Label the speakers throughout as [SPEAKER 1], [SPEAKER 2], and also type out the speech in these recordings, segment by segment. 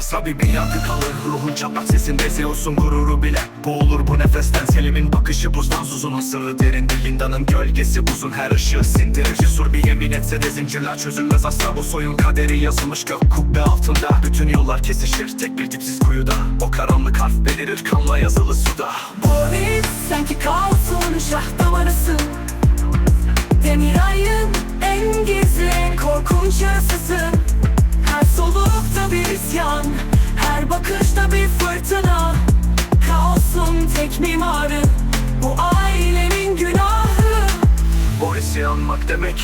[SPEAKER 1] Sabi bir yankı kalır Ruhun çatlak sesinde Zeus'un gururu bile Boğulur bu nefesten. Selim'in bakışı buzdan Zuzunun sırrı derindi Linda'nın gölgesi buzun her ışığı sindirir. Cesur bir yemin etse de zincirler çözülmez. Asla Bu soyun kaderi yazılmış gök kubbe altında. Bütün yollar kesişir tek bir dipsiz kuyuda. O karanlık harf belirir kanla yazılı suda
[SPEAKER 2] bir fırtına. Kaosun tek mimarı Bu ailenin günahı.
[SPEAKER 1] Boris'i anmak demek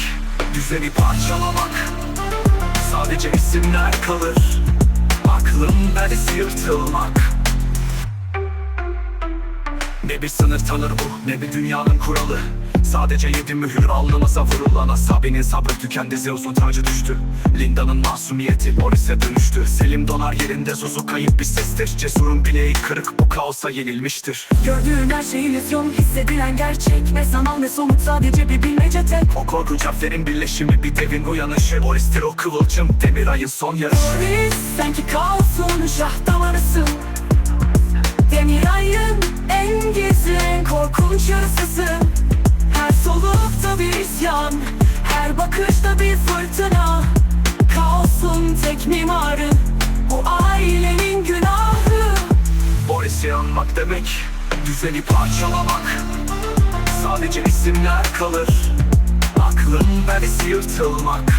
[SPEAKER 1] Düzeni parçalamak. Sadece isimler kalır Aklın verisi yırtılmak. Ne bir sınır tanır bu ne bir dünyanın kuralı Sadece yedi mühür alnımıza vurulana Sabi'nin sabrı tükendi Zeus'un tacı düştü. Linda'nın masumiyeti Boris'e dönüştü. Selim donar yerinde Zuzu kayıp bir sestir. Cesurun bileği kırık bu kaosa yenilmiştir.
[SPEAKER 2] Gördüğün her şey illüzyon hissedilen gerçek. Ne sanal ne somut sadece bir bilmece tek.
[SPEAKER 1] O korkunç harflerin birleşimi bir devin uyanışı. Boris'tir o kıvılcım demir ayın son yarışı.
[SPEAKER 2] Boris sanki kaosun şah damarısın. Demir ayın en gizli en korkunç yarısısın solukta bir isyan Her bakışta bir fırtına. Kaosun tek mimarı Bu ailenin günahı.
[SPEAKER 1] Boris'i anmak demek Düzeni parçalamak. Sadece isimler kalır Aklın verisi yırtılmak